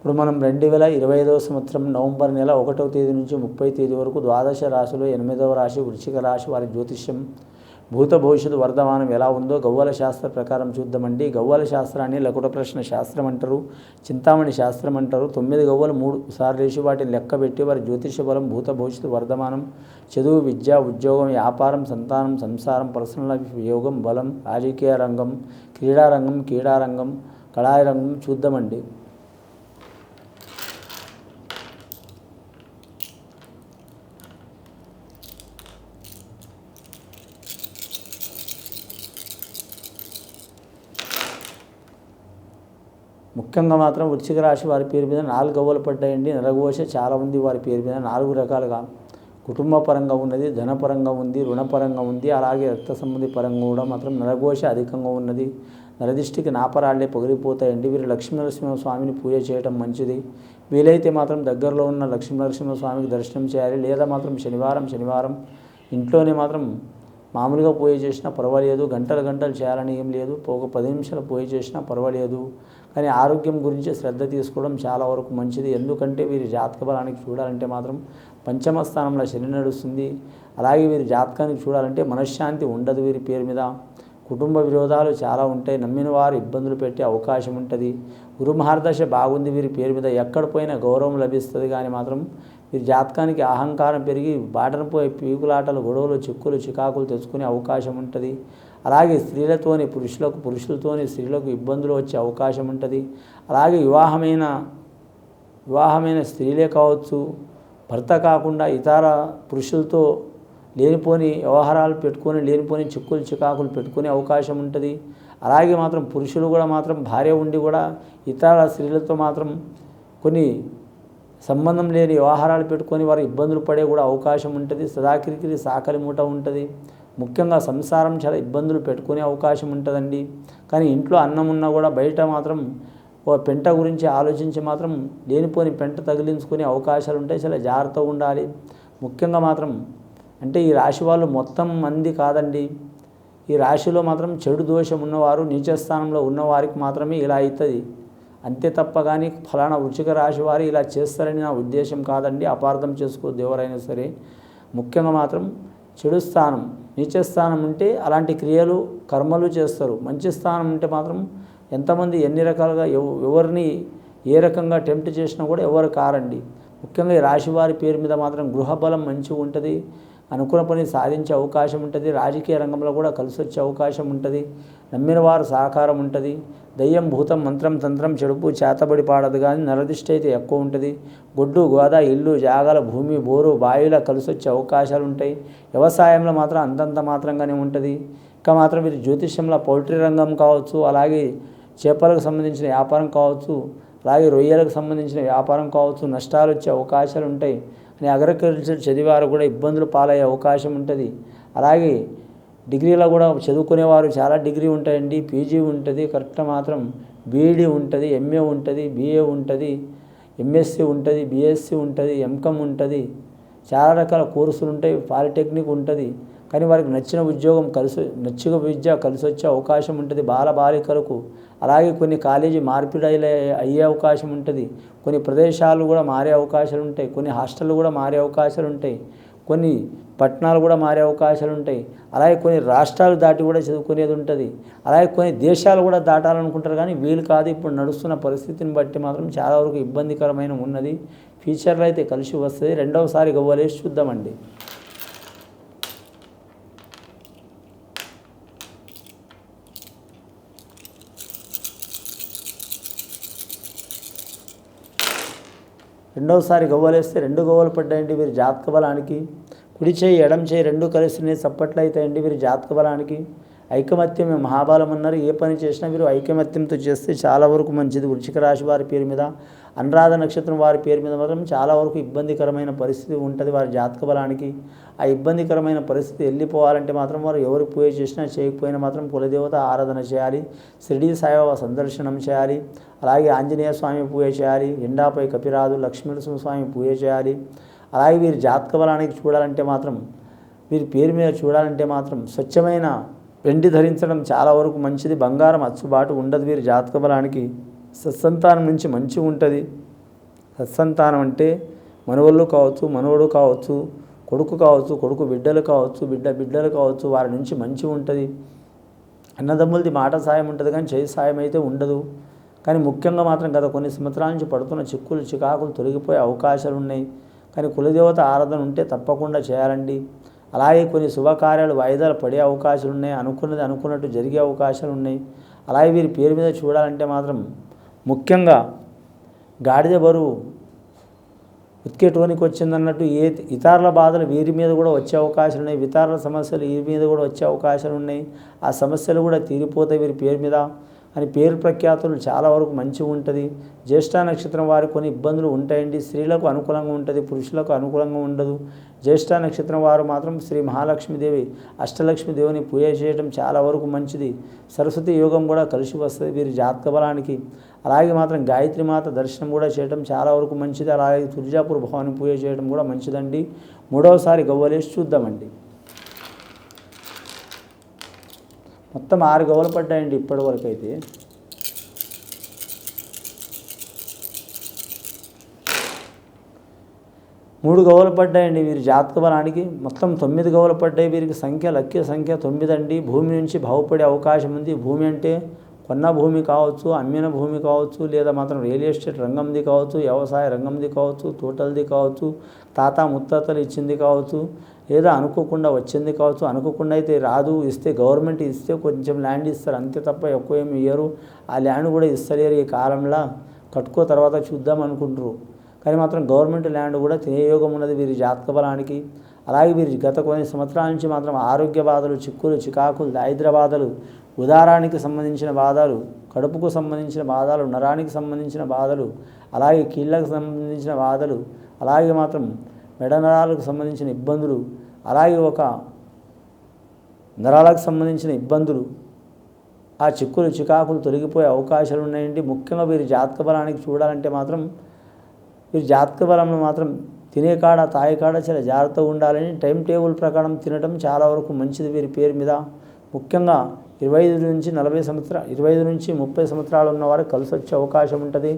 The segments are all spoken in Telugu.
ఇప్పుడు మనం రెండు వేల ఇరవై ఐదవ సంవత్సరం నవంబర్ నెల ఒకటవ తేదీ నుంచి ముప్పై తేదీ వరకు ద్వాదశ రాశిలో ఎనిమిదవ రాశి వృశ్చిక రాశి వారి జ్యోతిష్యం భూత భవిష్యత్తు వర్ధమానం ఎలా ఉందో గవ్వల శాస్త్ర ప్రకారం చూద్దామండి. గవ్వల శాస్త్రాన్ని లకుట ప్రశ్న శాస్త్రం అంటారు చింతామణి శాస్త్రం అంటారు. తొమ్మిది గవ్వలు మూడు సార్లు వేసి వాటిని లెక్క పెట్టి వారి జ్యోతిష బలం భూత భవిష్యత్తు వర్ధమానం చదువు విద్య ఉద్యోగం వ్యాపారం సంతానం సంసారం పర్సనల్ యోగం బలం రాజకీయ రంగం క్రీడారంగం క్రీడారంగం కళారంగం రంగం చూద్దామండి. ముఖ్యంగా మాత్రం వృశ్చిక రాశి వారి పేరు మీద నాలుగు గవ్వలు పడ్డాయండి. నరఘోష చాలా ఉంది వారి పేరు మీద నాలుగు రకాలుగా కుటుంబ పరంగా ఉన్నది ధనపరంగా ఉంది రుణపరంగా ఉంది. అలాగే రక్త సంబంధి పరంగా కూడా మాత్రం నరఘోష అధికంగా ఉన్నది. నరదిష్టికి నాపరాళ్ళే పగిలిపోతాయండి. వీరు లక్ష్మీనరసింహ స్వామిని పూజ చేయడం మంచిది. వీలైతే మాత్రం దగ్గరలో ఉన్న లక్ష్మీనరసింహ స్వామికి దర్శనం చేయాలి. లేదా మాత్రం శనివారం శనివారం ఇంట్లోనే మాత్రం మామూలుగా పూజ చేసినా పర్వాలేదు గంటలు గంటలు చేయాలని ఏం లేదు ఒక పది నిమిషాలు పూజ చేసినా పర్వాలేదు. కానీ ఆరోగ్యం గురించి శ్రద్ధ తీసుకోవడం చాలా వరకు మంచిది. ఎందుకంటే వీరి జాతక బలానికి చూడాలంటే మాత్రం పంచమ స్థానంలో శని నడుస్తుంది. అలాగే వీరి జాతకానికి చూడాలంటే మనశ్శాంతి ఉండదు వీరి పేరు మీద. కుటుంబ విరోధాలు చాలా ఉంటాయి. నమ్మిన వారు ఇబ్బందులు పెట్టే అవకాశం ఉంటుంది. గురుమహార్దశ బాగుంది వీరి పేరు మీద. ఎక్కడ పోయినా గౌరవం లభిస్తుంది కానీ మాత్రం వీరి జాతకానికి అహంకారం పెరిగి బాటన పోయి పీకులాటలు గొడవలు చిక్కులు చికాకులు తెచ్చుకునే అవకాశం ఉంటుంది. అలాగే స్త్రీలతోని పురుషులకు పురుషులతోని స్త్రీలకు ఇబ్బందులు వచ్చే అవకాశం ఉంటుంది. అలాగే వివాహమైన వివాహమైన స్త్రీలే కావచ్చు భర్త కాకుండా ఇతర పురుషులతో లేనిపోని వ్యవహారాలు పెట్టుకొని లేనిపోని చిక్కులు చికాకులు పెట్టుకునే అవకాశం ఉంటుంది. అలాగే మాత్రం పురుషులు కూడా మాత్రం భార్య ఉండి కూడా ఇతర స్త్రీలతో మాత్రం కొన్ని సంబంధం లేని వ్యవహారాలు పెట్టుకొని వారు ఇబ్బందులు పడే కూడా అవకాశం ఉంటుంది. సదాకిరికిరి సాకలి మూట ఉంటుంది. ముఖ్యంగా సంసారం చాలా ఇబ్బందులు పెట్టుకునే అవకాశం ఉంటుందండి. కానీ ఇంట్లో అన్నం ఉన్నా కూడా బయట మాత్రం ఓ పెంట గురించి ఆలోచించి మాత్రం లేనిపోని పెంట తగిలించుకునే అవకాశాలు ఉంటాయి. చాలా జాగ్రత్తగా ఉండాలి. ముఖ్యంగా మాత్రం అంటే ఈ రాశి వాళ్ళు మొత్తం మంది కాదండి. ఈ రాశిలో మాత్రం చెడు దోషం ఉన్నవారు నీచ స్థానంలో ఉన్నవారికి మాత్రమే ఇలా అవుతుంది. అంతే తప్ప కానీ ఫలానా వృచ్చిక రాశి వారు ఇలా చేస్తారని నా ఉద్దేశం కాదండి. అపార్థం చేసుకోవద్దు ఎవరైనా సరే. ముఖ్యంగా మాత్రం చెడు స్థానం నీచ స్థానం ఉంటే అలాంటి క్రియలు కర్మలు చేస్తారు. మంచి స్థానం ఉంటే మాత్రం ఎంతమంది ఎన్ని రకాలుగా ఎవరిని ఏ రకంగా టెంప్ట్ చేసినా కూడా ఎవరు కారండి. ముఖ్యంగా ఈ రాశివారి పేరు మీద మాత్రం గృహబలం మంచిగా ఉంటుంది. అనుకున్న పని సాధించే అవకాశం ఉంటుంది. రాజకీయ రంగంలో కూడా కలిసి వచ్చే అవకాశం ఉంటుంది. నమ్మిన వారు సహకారం ఉంటుంది. దయ్యం భూతం మంత్రం తంత్రం చెడుపు చేతబడి పాడదు కానీ నరదిష్టి అయితే ఎక్కువ ఉంటుంది. గొడ్డు గోద ఇల్లు జాగల భూమి బోరు బావిల కలిసి వచ్చే అవకాశాలు ఉంటాయి. వ్యవసాయంలో మాత్రం అంతంత మాత్రంగానే ఉంటుంది. ఇంకా మాత్రం ఇది జ్యోతిష్యంలో పౌల్ట్రీ రంగం కావచ్చు అలాగే చేపలకు సంబంధించిన వ్యాపారం కావచ్చు అలాగే రొయ్యలకు సంబంధించిన వ్యాపారం కావచ్చు నష్టాలు వచ్చే అవకాశాలు ఉంటాయి. అని అగ్రికల్చర్ చదివారు కూడా ఇబ్బందులు పాలయ్యే అవకాశం ఉంటుంది. అలాగే డిగ్రీలో కూడా చదువుకునేవారు చాలా డిగ్రీ ఉంటాయండి. పీజీ ఉంటుంది. కరెక్ట్ మాత్రం బీఈడీ ఉంటుంది ఎంఏ ఉంటుంది బీఏ ఉంటుంది ఎంఎస్సి ఉంటుంది బీఎస్సీ ఉంటుంది ఎంకమ్ ఉంటుంది. చాలా రకాల కోర్సులు ఉంటాయి. పాలిటెక్నిక్ ఉంటుంది. కానీ వారికి నచ్చిన ఉద్యోగం కలిసి నచ్చిన విద్య కలిసి వచ్చే అవకాశం ఉంటుంది బాలబాలికలకు అలాగే కొన్ని కాలేజీ మార్పిడి అయ్యే అయ్యే అవకాశం ఉంటుంది. కొన్ని ప్రదేశాలు కూడా మారే అవకాశాలు ఉంటాయి. కొన్ని హాస్టళ్ళు కూడా మారే అవకాశాలు ఉంటాయి. కొన్ని పట్టణాలు కూడా మారే అవకాశాలు ఉంటాయి. అలాగే కొన్ని రాష్ట్రాలు దాటి కూడా చదువుకునేది ఉంటుంది. అలాగే కొన్ని దేశాలు కూడా దాటాలనుకుంటారు కానీ వీలు కాదు. ఇప్పుడు నడుస్తున్న పరిస్థితిని బట్టి మాత్రం చాలా వరకు ఇబ్బందికరమైన ఉన్నది. ఫ్యూచర్లో అయితే కలిసి వస్తుంది. రెండవసారి గవ్వలేసి చూద్దామండి. రెండవసారి గవ్వలేస్తే రెండు గవ్వలు పడ్డాయండి వీరి జాతక బలానికి. కుడి చేయి ఎడం చేయి రెండు కలిసినాయి చప్పట్లు అవుతాయండి వీరి జాతక బలానికి. ఐకమత్యమే మహాబలం అన్నారు. ఏ పని చేసినా వీరు ఐకమత్యంతో చేస్తే చాలా వరకు మంచిది. వృశ్చిక రాశి వారి పేరు మీద అనురాధ నక్షత్రం వారి పేరు మీద మాత్రం చాలా వరకు ఇబ్బందికరమైన పరిస్థితి ఉంటుంది వారి జాతక బలానికి. ఆ ఇబ్బందికరమైన పరిస్థితి వెళ్ళిపోవాలంటే మాత్రం వారు ఎవరు పూజ చేసినా చేయకపోయినా మాత్రం కులదేవత ఆరాధన చేయాలి. షిరిడీ సాయిబాబా సందర్శనం చేయాలి. అలాగే ఆంజనేయ స్వామి పూజ చేయాలి. ఎండాపై కపిరాజు లక్ష్మీనరసింహ స్వామి పూజ చేయాలి. అలాగే వీరి జాతక బలానికి చూడాలంటే మాత్రం వీరి పేరు మీద చూడాలంటే మాత్రం స్వచ్ఛమైన వెండి ధరించడం చాలా వరకు మంచిది. బంగారం అచ్చుబాటు ఉండదు వీరి జాతక బలానికి. సత్సంతానం నుంచి మంచి ఉంటుంది. సత్సంతానం అంటే మనవళ్ళు కావచ్చు మనవడు కావచ్చు కొడుకు కావచ్చు కొడుకు బిడ్డలు కావచ్చు బిడ్డ బిడ్డలు కావచ్చు వారి నుంచి మంచి ఉంటుంది. అన్నదమ్ములది మాట సాయం ఉంటుంది కానీ చేయి సాయం అయితే ఉండదు. కానీ ముఖ్యంగా మాత్రం గత కొన్ని సంవత్సరాల నుంచి పడుతున్న చిక్కులు చికాకులు తొలగిపోయే అవకాశాలు ఉన్నాయి కానీ కులదేవత ఆరాధన ఉంటే తప్పకుండా చేయాలండి. అలాగే కొన్ని శుభకార్యాలు వాయిదాలు పడే అవకాశాలు ఉన్నాయి అనుకున్నది అనుకున్నట్టు జరిగే అవకాశాలు ఉన్నాయి అలాగే వీరి పేరు మీద చూడాలంటే మాత్రం ముఖ్యంగా గాడిద బరువు ఉతికేటోనికి వచ్చిందన్నట్టు ఏ ఇతరుల బాధలు వీరి మీద కూడా వచ్చే అవకాశాలు ఉన్నాయి ఇతరుల సమస్యలు వీరి మీద కూడా వచ్చే అవకాశాలు ఉన్నాయి ఆ సమస్యలు కూడా తీరిపోతాయి వీరి పేరు మీద. అని పేరు ప్రఖ్యాతులు చాలా వరకు మంచిగా ఉంటుంది. జ్యేష్ఠ నక్షత్రం వారి కొన్ని ఇబ్బందులు ఉంటాయండి. స్త్రీలకు అనుకూలంగా ఉంటుంది పురుషులకు అనుకూలంగా ఉండదు. జ్యేష్ఠ నక్షత్రం వారు మాత్రం శ్రీ మహాలక్ష్మీదేవి అష్టలక్ష్మీదేవిని పూజ చేయడం చాలా వరకు మంచిది. సరస్వతి యోగం కూడా కలిసి వస్తుంది వీరి జాతక బలానికి. అలాగే మాత్రం గాయత్రి మాత దర్శనం కూడా చేయడం చాలా వరకు మంచిది. అలాగే తుర్జాపూర్ భవాని పూజ చేయడం కూడా మంచిదండి. మూడవసారి గవ్వలేసి చూద్దామండి. మొత్తం ఆరు గవ్వలు పడ్డాయండి ఇప్పటి వరకు అయితే. మూడు గవ్వలు పడ్డాయండి వీరి జాతక బలానికి. మొత్తం తొమ్మిది గవ్వలు పడ్డాయి. వీరికి సంఖ్య లక్ష్య సంఖ్య తొమ్మిది అండి భూమి నుంచి బాగుపడే అవకాశం ఉంది. భూమి అంటే కొన్న భూమి కావచ్చు అమ్మిన భూమి కావచ్చు లేదా మాత్రం రియల్ ఎస్టేట్ రంగంది కావచ్చు వ్యవసాయ రంగంది కావచ్చు తోటలది కావచ్చు తాత ముత్తాతలు ఇచ్చింది కావచ్చు లేదా అనుకోకుండా వచ్చింది కావచ్చు అనుకోకుండా అయితే రాదు ఇస్తే గవర్నమెంట్ ఇస్తే కొంచెం ల్యాండ్ ఇస్తారు అంతే తప్ప ఎక్కువ ఏమి ఇయ్యరు. ఆ ల్యాండ్ కూడా ఇస్తలేరు ఈ కాలంలో. కట్టుకో తర్వాత చూద్దాం అనుకుంటారు కానీ మాత్రం గవర్నమెంట్ ల్యాండ్ కూడా తినేయోగం ఉన్నది వీరి జాతక బలానికి. అలాగే వీరి గత కొన్ని సంవత్సరాల నుంచి మాత్రం ఆరోగ్య బాధలు చిక్కులు చికాకులు దారిద్ర బాధలు ఉదారానికి సంబంధించిన బాధలు కడుపుకు సంబంధించిన బాధలు నరానికి సంబంధించిన బాధలు అలాగే కీళ్ళకు సంబంధించిన బాధలు అలాగే మాత్రం మెడ నరాలకు సంబంధించిన ఇబ్బందులు అలాగే ఒక నరాలకు సంబంధించిన ఇబ్బందులు ఆ చిక్కులు చికాకులు తొలగిపోయే అవకాశాలు ఉన్నాయండి. ముఖ్యంగా వీరి జాతక బలానికి చూడాలంటే మాత్రం వీరి జాతక బలంలో మాత్రం తినే కాడ తాయి కాడ చాలా జాగ్రత్తగా ఉండాలని టైం టేబుల్ ప్రకారం తినడం చాలా వరకు మంచిది వీరి పేరు మీద. ముఖ్యంగా ఇరవై ఐదు నుంచి నలభై సంవత్సరాలు ఇరవై ఐదు నుంచి ముప్పై సంవత్సరాలు ఉన్నవారు కలిసి వచ్చే అవకాశం ఉంటుంది.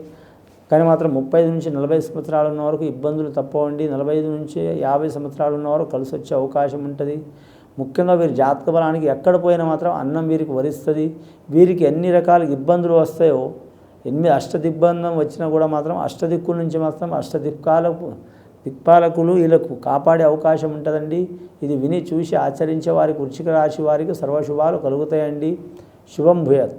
కానీ మాత్రం ముప్పై ఐదు నుంచి నలభై సంవత్సరాలు ఉన్న వరకు ఇబ్బందులు తప్పవండి నలభై ఐదు నుంచి యాభై సంవత్సరాలు ఉన్నవారు కలిసి వచ్చే అవకాశం ఉంటుంది. ముఖ్యంగా వీరి జాతక బలానికి ఎక్కడ పోయినా మాత్రం అన్నం వీరికి వరిస్తుంది. వీరికి ఎన్ని రకాల ఇబ్బందులు వస్తాయో ఎనిమిది అష్టదిబ్బందం వచ్చినా కూడా మాత్రం అష్టదిక్కు నుంచి మాత్రం అష్టదిక్కాలకు దిక్పాలకులు వీళ్ళకు కాపాడే అవకాశం ఉంటుందండి. ఇది విని చూసి ఆచరించే వారికి వృచ్చిక రాశి వారికి సర్వశుభాలు కలుగుతాయండి. శుభం భూయత్.